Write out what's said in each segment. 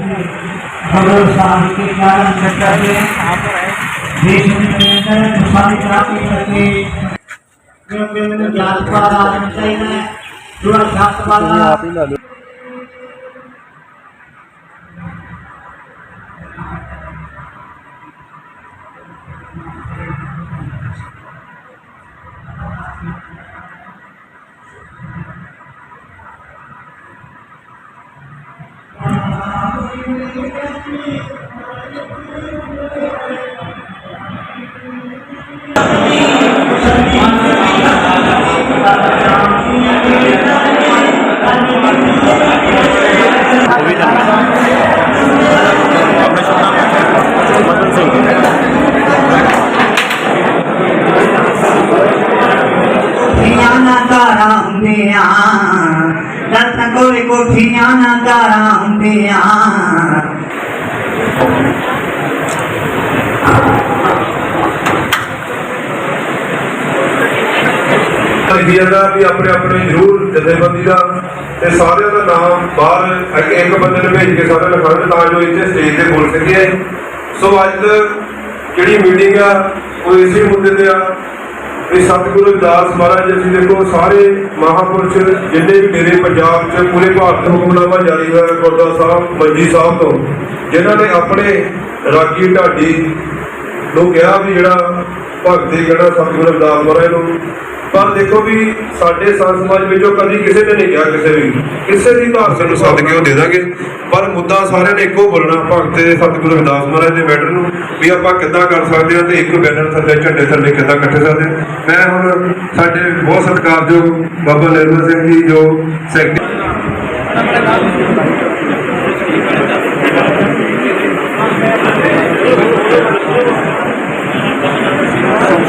भगवत साहिब के कारण करके देश में निरंतर खुशहाली प्राप्ति करके क्योंकि ज्ञान का राजन चाहिए पूरा छात्र वाला ਲਿਖੀ ਜਾਂਦਾ ਵੀ ਆਪਣੇ ਆਪਣੇ ਜ਼ਰੂਰ ਜਥੇਬੰਦੀ ਦਾ ਤੇ ਸਾਰਿਆਂ ਦਾ ਨਾਮ ਬਾਹਰ ਇੱਕ ਬੰਦੇ ਨੂੰ ਭੇਜ ਕੇ ਸਾਰੇ ਲਿਖਾਉਣ ਤਾਂ ਜੋ ਇੱਥੇ ਸਟੇਜ ਤੇ ਬੋਲ ਸਕੀਏ। ਸੋ ਅੱਜ ਜਿਹੜੀ ਮੀਟਿੰਗ ਆ, ਉਹ ਇਸੇ ਮੁੱਦੇ ਤੇ ਆ। ਵੀ ਸਤਿਗੁਰੂ ਦਾਸ ਮਹਾਰਾਜ, ਅਸੀਂ ਦੇਖੋ ਸਾਰੇ ਮਹਾਪੁਰਸ਼ ਜਿੰਨੇ ਵੀ ਡੇਰੇ ਪੰਜਾਬ 'ਚ ਪੂਰੇ ਭਾਰਤ ਹੁਕਮਨਾਮਾ ਜਾਰੀ ਹੋਇਆ ਗੁਰਦੁਆਰਾ ਸਾਹਿਬ, ਮੰਜੀ ਸਾਹਿਬ ਤੋਂ, ਜਿਨ੍ਹਾਂ ਨੇ ਆਪਣੇ ਰਾਗੀ ਢਾਡੀ ਨੂੰ ਕਿਹਾ ਵੀ ਜਿਹੜਾ ਭਗਤੀ ਜਿਹੜਾ ਸਤਿਗੁਰੂ ਰਵਿਦਾਸ ਮਹਾਰਾਜ ਨੂੰ ਪਰ ਦੇਖੋ ਵੀ ਸਾਡੇ ਸੰਤ ਸਮਾਜ ਵਿੱਚੋਂ ਕਦੀ ਕਿਸੇ ਨੇ ਨਹੀਂ ਕਿਹਾ, ਕਿਸੇ ਵੀ। ਕਿਸੇ ਦੀ ਧਾਰਨਾ ਨੂੰ ਸੱਦ ਕੇ ਉਹ ਦੇ ਦਾਂਗੇ। ਪਰ ਮੁੱਦਾ ਸਾਰਿਆਂ ਨੇ ਇੱਕੋ ਬੋਲਣਾ, ਭਗਤ ਤੇ ਸਤਿਗੁਰੂ ਰਵਿਦਾਸ ਮਹਾਰਾਜ ਦੇ ਮੈਟਰ ਨੂੰ, ਵੀ ਆਪਾਂ ਕਿੱਦਾਂ ਕਰ ਸਕਦੇ ਹਾਂ ਤੇ ਇੱਕ ਬੈਨਰ ਥੱਲੇ, ਝੰਡੇ ਥੱਲੇ ਕਿੱਦਾਂ ਇਕੱਠੇ ਸਕਦੇ ਹਾਂ। ਮੈਂ ਹੁਣ ਸਾਡੇ ਬਹੁਤ ਸਤਿਕਾਰਯੋਗ ਬਾਬਾ ਨਿਰਮਲ ਸਿੰਘ ਜੀ, ਜੋ ਸੈਕਟਰੀ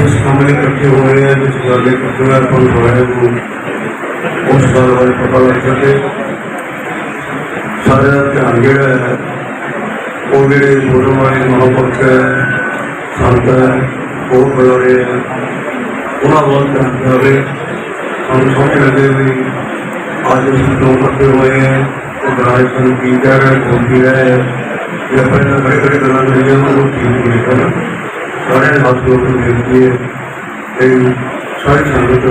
کچھ کمرے کٹھے ہوئے ہیں، کچھ گانے کٹھے اپن جو ہے وہ اس بار والے پتہ لگ سکے سارا دھیان جہا ہے وہ جڑے فوٹو والے محبت ہے سنت ہے وہ بڑا رہے ہیں۔ انہوں وال دھیان جائے ہم سمجھ لگے بھی آج اس لوگ کٹھے ہوئے ہیں، وہ گانے سن پی رہے ہیں، گھوم پی رہے ہیں۔ یا پہلے بڑے بڑے گانا ملے ہیں وہ ٹھیک نہیں کرنا ਕਰੀਆਂ ਸਾਰਿਆਂ ਨੇ ਹੱਥ ਜੋੜ ਕੇ ਬੇਨਤੀ ਹੈ ਕਿ ਸਾਰੀ ਸੰਗਤ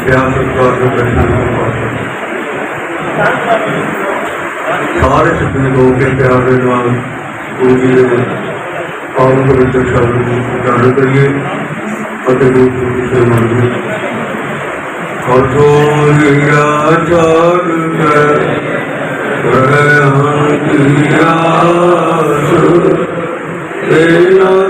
ਪਿਆਰ ਸਤਿਕਾਰ ਨਾਲ ਦਰਸ਼ਨ ਕਰੋ ਸਾਰੇ ਸਿੱਧੇ ਲੋਕ ਕੇ ਪਿਆਰ ਦੇ ਨਾਲ ਗੁਰੂ ਜੀ ਦੇ ਆਉਣ ਪਵਿੱਤਰ ਸ਼ਬਦ ਨੂੰ ਜਾਣ ਕਰੀਏ ਅਤੇ ਗੁਰੂ ਜੀ ਦੀ ਸੇਵਾ ਮੰਗੀਏ ਕਥੋ ਲੀਲਾ ਚਾਰ ਕੇ ਰਹਿ ਤੇਰਾ ਦੋ ਤੇਰਾ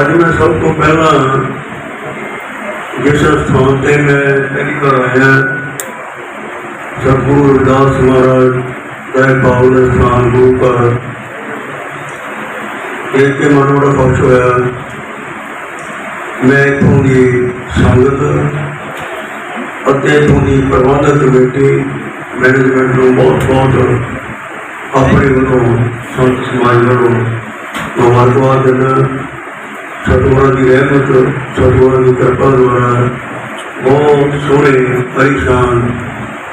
ਅੱਜ ਮੈਂ ਸਭ ਤੋਂ ਪਹਿਲਾਂ ਜਿਸ ਸਥਾਨ ਤੇ ਮੈਂ ਪਹਿਲੀ ਵਾਰ ਆਇਆ, ਸਤਿਗੁਰੂ ਰਵਿਦਾਸ ਮਹਾਰਾਜ ਦਾ ਇਹ ਪਾਵਨ ਸਥਾਨ ਗੁਰੂ ਘਰ। ਦੇਖ ਕੇ ਮਨ ਬੜਾ ਖੁਸ਼ ਹੋਇਆ। ਮੈਂ ਇੱਥੋਂ ਦੀ ਸੰਗਤ ਅਤੇ ਇੱਥੋਂ ਦੀ ਪ੍ਰਬੰਧਕ ਕਮੇਟੀ ਮੈਨੇਜਮੈਂਟ ਨੂੰ ਬਹੁਤ ਬਹੁਤ ਆਪਣੇ ਵੱਲੋਂ, ਸੰਤ ਸਮਾਜ ਵੱਲੋਂ ਮੁਬਾਰਕਬਾਦ ਦਿੰਦਾ। ਸਤਿਗੁਰਾਂ ਦੀ ਰਹਿਮਤ, ਸਤਿਗੁਰਾਂ ਦੀ ਕਿਰਪਾ ਦੁਆਰਾ ਬਹੁਤ ਸੋਹਣੇ ਪਰਿਸ਼ਾਨ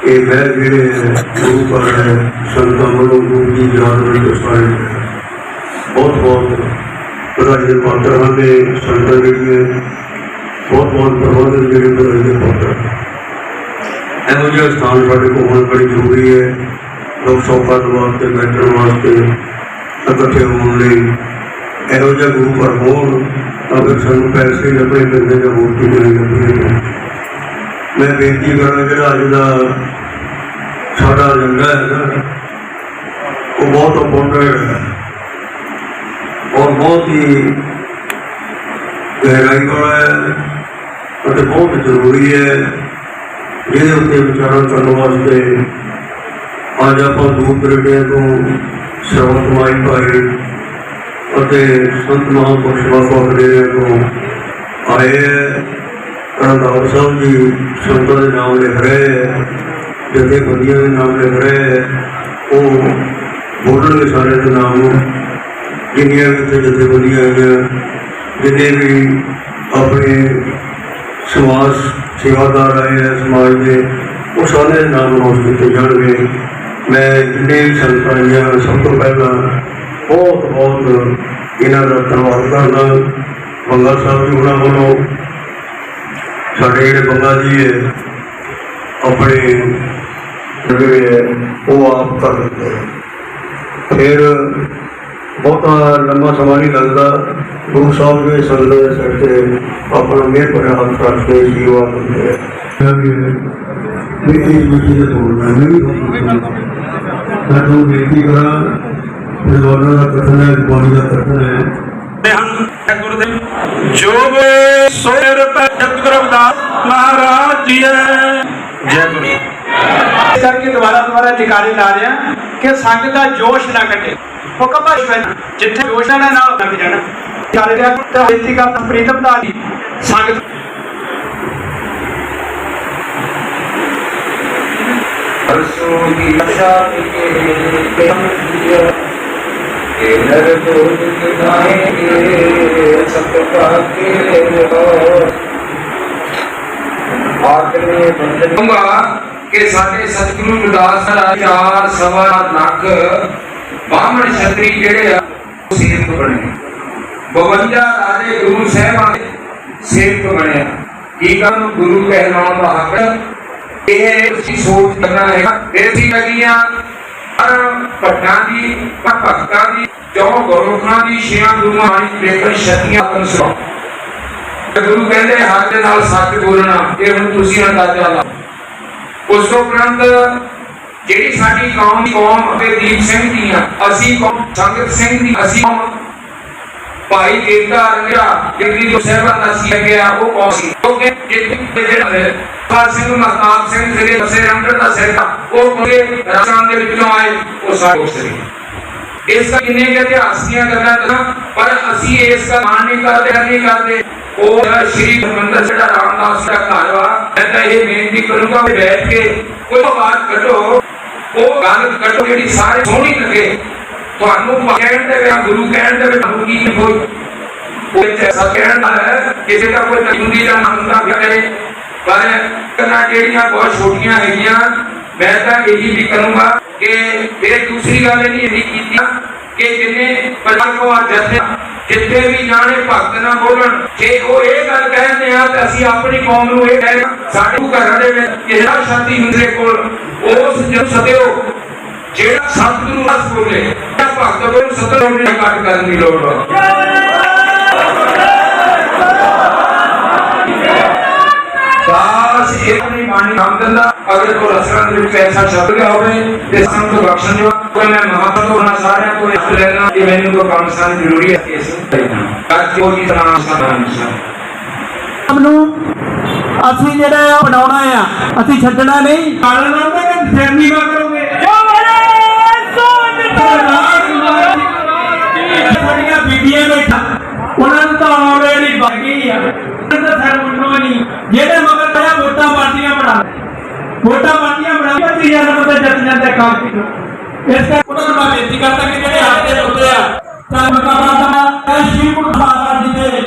ਇਹ ਮੈਂ ਜਿਹੜੇ ਗੁਰੂ ਪਰ ਸੰਤਾਂ ਵੱਲੋਂ ਗੁਰੂ ਦੀ ਯਾਦ ਵਿੱਚ ਉਸਾਰੇ ਬਹੁਤ ਬਹੁਤ ਵਧਾਈ ਦੇ ਪਾਤਰ ਹਨ ਤੇ ਸੰਤਾਂ ਜਿਹੜੀਆਂ। ਬਹੁਤ ਬਹੁਤ ਪ੍ਰਬੰਧਕ ਜਿਹੜੇ ਵਧਾਈ ਦੇ ਪਾਤਰ ਇਹੋ ਜਿਹਾ ਸਥਾਨ ਸਾਡੇ ਕੋਲ ਹੋਣਾ ਬੜੀ ਜ਼ਰੂਰੀ ਹੈ। ਲੋਕ ਸੌਖਾ ਦੇ ਵਾਸਤੇ, ਬੈਠਣ ਵਾਸਤੇ, ਇਕੱਠੇ ਹੋਣ ਲਈ ਇਹੋ ਜਿਹਾ ਗੁਰੂ ਪਰ ਹੋਣ ਤਾਂ ਫਿਰ ਸਾਨੂੰ ਪੈਸੇ ਲੱਭਣੇ ਪੈਂਦੇ ਜਾਂ ਮੂਰਤੀ ਦੇਣੀ ਪੈਂਦੀ ਮੈਂ ਬੇਨਤੀ ਕਰਾਂ ਜਿਹੜਾ ਅੱਜ ਦਾ ਸਾਡਾ ਏਜੰਡਾ ਹੈ ਨਾ, ਉਹ ਬਹੁਤ ਇੰਪੋਰਟੈਂਟ ਹੈ। ਔਰ ਬਹੁਤ ਹੀ ਗਹਿਰਾਈ ਵਾਲਾ ਹੈ ਅਤੇ ਬਹੁਤ ਜ਼ਰੂਰੀ ਹੈ ਜਿਹਦੇ ਉੱਤੇ ਵਿਚਾਰਾਂ ਕਰਨ ਵਾਸਤੇ ਅੱਜ ਆਪਾਂ ਦੂਰ ਦਰੇਡਿਆਂ ਤੋਂ ਸ਼ਰਮ ਕਮਾਈ ਪਾਈ। ਅਤੇ ਸੰਤ ਮਹਾਂਪੁਰਸ਼ ਬਾਬਾ ਬਡੇਰਿਆਂ ਤੋਂ ਆਏ ਹੈ। ਰੰਧਾਵਾ ਸਾਹਿਬ ਜੀ ਸੰਤਾਂ ਦੇ ਨਾਮ ਲਿਖ ਰਹੇ ਹੈ। ਜਥੇ ਬੰਦੀਆਂ ਦੇ ਨਾਮ ਲਿਖ ਰਹੇ ਹੈ। ਉਹ ਬੋਲਣਗੇ ਸਾਰੇ ਦੇ ਨਾਮ ਨੂੰ ਜਿੰਨੀਆਂ ਵੀ ਉੱਥੇ ਜਥੇ ਬੰਦੀਆਂ ਆਈਆਂ, ਜਿੰਨੇ ਵੀ ਆਪਣੇ ਸਮਾਜ ਸੇਵਾਦਾਰ ਆਏ ਹੈ ਸਮਾਜ ਦੇ, ਉਹ ਸਾਰੇ ਦੇ ਨਾਮ ਨੋਟ ਕੀਤੇ ਜਾਣਗੇ। ਮੈਂ ਜਿੰਨੇ ਵੀ ਸੰਤਾਂ ਆਈਆਂ, ਸਭ ਤੋਂ ਪਹਿਲਾਂ ਬਹੁਤ ਬਹੁਤ ਇਹਨਾਂ ਦਾ ਧੰਨਵਾਦ ਕਰਦਾ। ਬੰਗਾ ਸਾਹਿਬ ਜੀ ਉਹਨਾਂ ਵੱਲੋਂ ਸਾਡੇ ਜਿਹੜੇ ਬੰਗਾ ਜੀ ਹੈ, ਆਪਣੇ ਜਿਹੜੇ ਹੈ ਉਹ ਆਪ ਕਰ ਦਿੰਦੇ ਹੈ। ਫਿਰ ਬਹੁਤਾ ਲੰਮਾ ਸਮਾਂ ਨਹੀਂ ਲੱਗਦਾ। ਗੁਰੂ ਸਾਹਿਬ ਦੇ ਸੰਗਤ ਦੇ ਸਿਰ ਤੇ ਆਪਣਾ ਮਿਹਰ ਭਰਿਆ ਹੱਥ ਰੱਖ ਕੇ ਜੀਵਾ ਦਿੰਦੇ ਹੈ ਵੀ ਇਹ ਵਿਸ਼ੇ ਦੇ ਨਹੀਂ ਮੈਂ ਤੁਹਾਨੂੰ ਬੇਨਤੀ ਕਰਾਂ ਗਵਰਨਰ ਦਾ ਕਥਨ ਹੈ ਬੋਲੀ ਦਾ ਕਥਨ ਹੈ। ਹਨ ਗੁਰਦੇਵ ਜੋਗ ਸੋਇਰ ਸਤਿਗੁਰੂ ਦਾ ਮਹਾਰਾਜ ਜੀ ਜੈ ਗੁਰੂ ਕਰਕੇ ਦੁਬਾਰਾ ਦੁਬਾਰਾ ਟਿਕਾਣੇ ਲਾ ਰਿਹਾ ਕਿ ਸੰਗ ਦਾ ਜੋਸ਼ ਨਾ ਘਟੇ ਹੁਕਮ ਹੈ ਜਿੱਥੇ ਜੋਸ਼ ਨਾ ਨਾ ਲੱਗ ਜਾਣਾ। ਚੱਲ ਰਿਹਾ ਤਾਂ ਬੇਨਤੀ ਕਰਦਾ ਪ੍ਰੀਤਮ ਦਾ ਜੀ। ਸੰਗਤ ਅਰਸੋ ਕੀ ਅਸ਼ਾ ਕੇ ਕੇ ਹਰ ਗੁਰ ਗਾਏਗੇ ਸਤ ਭਾਗੇ ਹੋ ਆਖਰੀ ਬੰਦੂਗਾ ਕਿ ਸਾਡੇ ਸਤਿਗੁਰੂ ਗੁਰਦਾਸ ਦਾ ਚਾਰ ਸਵਾ ਲੱਖ ਬਾਹਮਣ ਛਤਰੀ ਜਿਹੜੇ ਆ ਸੇਵਕ ਬਣੇ। 52 ਰਾਜੇ ਗੁਰੂ ਸਾਹਿਬਾਂ ਦੇ ਸੇਵਕ ਬਣੇ। ਕੀ ਕਰਨ ਗੁਰੂ ਕਹਿਣਾਉਣ ਦਾ ਹੱਕ ਇਹ ਤੁਸੀਂ ਸੋਚ ਕਰਨਾ ਹੈ ਦੇਸੀ ਨਦੀਆਂ, ਹਰ ਪਟਾਂ ਦੀ ਭਗਤਾਂ ਦੀ ਜੋ ਗੁਰਮੁਖਾਂ ਦੀ ਛਿਆਂ ਗੁਰੂਆਂ ਦੀ ਬੇਕਰ ਸ਼ਕਤੀਆਂ ਕੰਸੋ ਗੁਰੂ ਕਹਿੰਦੇ, ਹੱਥ ਦੇ ਨਾਲ ਸੱਚ ਬੋਲਣਾ, ਇਹ ਹੁਣ ਤੁਸੀਂ ਅੰਦਾਜ਼ਾ ਲਾ ਉਸ ਤੋਂ ਉਪਰੰਤ, ਜਿਹੜੀ ਸਾਡੀ ਕੌਮ ਦੀ ਕੌਮ ਅਤੇ ਦੀਪ ਸਿੰਘ ਦੀਆਂ, ਅਸੀਂ ਕੌਮ, ਸੰਗਤ ਸਿੰਘ ਦੀ, ਅਸੀਂ ਕੌਮ, ਭਾਈ ਦੇਵਤਾ ਰੰਗਿਆ ਜਿਹੜੀ ਜੋ ਸਹਿਬਾਂ ਦਾ ਸੀ ਗਿਆ ਉਹ ਕੌਮ ਸੀ। ਕਿਉਂਕਿ ਜਿੱਥੇ ਜਿਹੜਾ ਹੈ ਖਾਲ ਸਿੰਘ ਮਹਤਾਬ ਸਿੰਘ, ਜਿਹੜੇ ਬਸੇ ਰੰਗੜ ਦਾ ਸਿਰ ਦਾ ਉਹ ਕੋਲੇ ਰਾਜਸਥਾਨ ਦੇ ਵਿੱਚੋਂ ਆਏ, ਉਹ ਸਾਰੇ ਉਸ ਸੀ ਇਸ ਦਾ ਕਿੰਨੇ ਕੁ ਇਤਿਹਾਸ ਦੀਆਂ ਗੱਲਾਂ ਦੱਸਾਂ ਪਰ ਅਸੀਂ ਇਸ ਦਾ ਮਾਣ ਨਹੀਂ ਕਰਦੇ ਨਹੀਂ ਕਰਦੇ। ਉਹ ਸ਼੍ਰੀ ਹਰਿਮੰਦਰ ਜਿਹੜਾ ਰਾਮਦਾਸ ਦਾ ਘਰ ਵਾ ਮੈਂ ਤਾਂ ਇਹ ਬੇਨਤੀ ਕਰੂੰਗਾ ਕਿ ਬੈਠ ਕੇ ਕੋਈ ਬਾਤ ਕੱਢੋ। ਉਹ ਗੱਲ ਕੱਢੋ ਜਿਹੜੀ ਸਾਰੇ ਸੋਹਣੀ ਲੱਗੇ। ਤੁਹਾਨੂੰ ਕਹਿਣ ਦੇ ਵੇ ਗੁਰੂ ਕਹਿਣ ਦੇ ਵੇ ਤੁਹਾਨੂੰ ਕੀ ਕੋਈ। ਕੋਈ ਐਸਾ ਕਹਿਣ ਹੈ, ਕਿਸੇ ਦਾ ਕੋਈ ਤਜੁੰਦੀ ਜਾਂ ਮੰਨਦਾ ਕਰੇ। ਪਰ ਕਨਾ ਜਿਹੜੀਆਂ ਬਹੁਤ ਛੋਟੀਆਂ ਹੈਗੀਆਂ। ਮੈਂ ਤਾਂ ਇਹੀ ਵੀ ਕਰੂੰਗਾ ਕਿ ਇਹ ਦੂਸਰੀ ਗੱਲ ਨਹੀਂ ਇਹੀ ਕੀਤੀ ਕਿ ਜਿੰਨੇ ਪਰਮਾਤਮਾ ਜਥੇ ਜਿੱਥੇ ਵੀ ਜਾਣੇ ਭਗਤ ਨਾ ਬੋਲਣ, ਜੇ ਉਹ ਇਹ ਗੱਲ ਕਹਿੰਦੇ ਆ ਤੇ ਅਸੀਂ ਆਪਣੀ ਕੌਮ ਨੂੰ ਇਹ ਕਹਿਣਾ, ਸਾਡੇ ਘਰਾਂ ਦੇ ਵਿੱਚ ਕਿਹੜਾ ਸ਼ਕਤੀ ਹੁੰਦੇ ਕੋਲ, ਉਸ ਜਨ ਸਦਿਓ। ਜਿਹੜਾ ਸਤਿਗੁਰੂ ਅਸ ਬੋਲੇ ਤਾਂ ਭਗਤ ਕੋਲ ਸਤਿਗੁਰੂ ਨੇ ਕੱਟ ਕਰਨ ਦੀ ਲੋੜ ਹੈ ਦਾਸ ਇਹ ਬਾਣੀ ਨਾਮ ਦਿੰਦਾ। ਅਗਰ ਕੋ ਰਸਰਾਂ ਦੇ ਵਿੱਚ ਐਸਾ ਸ਼ਬਦ ਗਿਆ ਹੋਵੇ ਤੇ ਸੰਤ ਬਖਸ਼ਣ ਜੋ ਕੋਈ ਮੈਂ ਮਹਾਤਮਾ ਹੋਣਾ ਸਾਰਿਆਂ ਤੋਂ ਹੱਥ ਲੈਣਾ ਕਿ ਮੈਨੂੰ ਕੋ ਕੰਮ ਸਾਨ ਜ਼ਰੂਰੀ ਹੈ ਇਸ ਅੱਜ ਜੋ ਕੀ ਤਰ੍ਹਾਂ ਸਾਧਨ ਆਪ ਨੂੰ ਅਸੀਂ ਜਿਹੜਾ ਆ ਬਣਾਉਣਾ ਆ ਅਸੀਂ ਛੱਡਣਾ ਨਹੀਂ। ਕਾਰਨ ਕਿ ਫੈਮਲੀ ਵਾ ਕਰੋਗੇ ਜਾਂਦਾ ਕੰਮ ਕੀਤਾ ਇਸ ਕਰਕੇ ਉਹਨਾਂ ਨੂੰ ਮੈਂ ਬੇਨਤੀ ਕਰਦਾ ਕਿ ਜਿਹੜੇ ਆਪਦੇ ਲੋਕ ਆ ਤਾਂ ਮਕਾਨਾ ਦਾ ਸ਼੍ਰੀ ਗੁਰੂ ਮਹਾਰਾਜ ਜੀ ਦੇ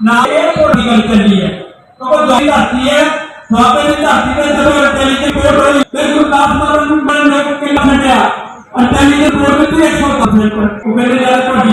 ਨਾਮ ਇਹ ਕੋਈ ਗੱਲ ਚੱਲੀ ਹੈ। ਕਿਉਂਕਿ ਦੋਈ ਧਰਤੀ ਹੈ ਦੁਆਬੇ ਦੀ ਧਰਤੀ ਤੇ ਜਦੋਂ ਚੱਲੀ ਤੇ ਕੋਈ ਕੋਈ ਬਿਲਕੁਲ ਦਾਸ ਮਾਰਨ ਨੂੰ ਮੈਂ ਕਿੰਨਾ ਫਟਿਆ ਅੰਤਲੀ ਦੇ ਪੂਰਬ ਤੇ 100% ਉਹ ਕਹਿੰਦੇ, ਯਾਰ ਕੋਈ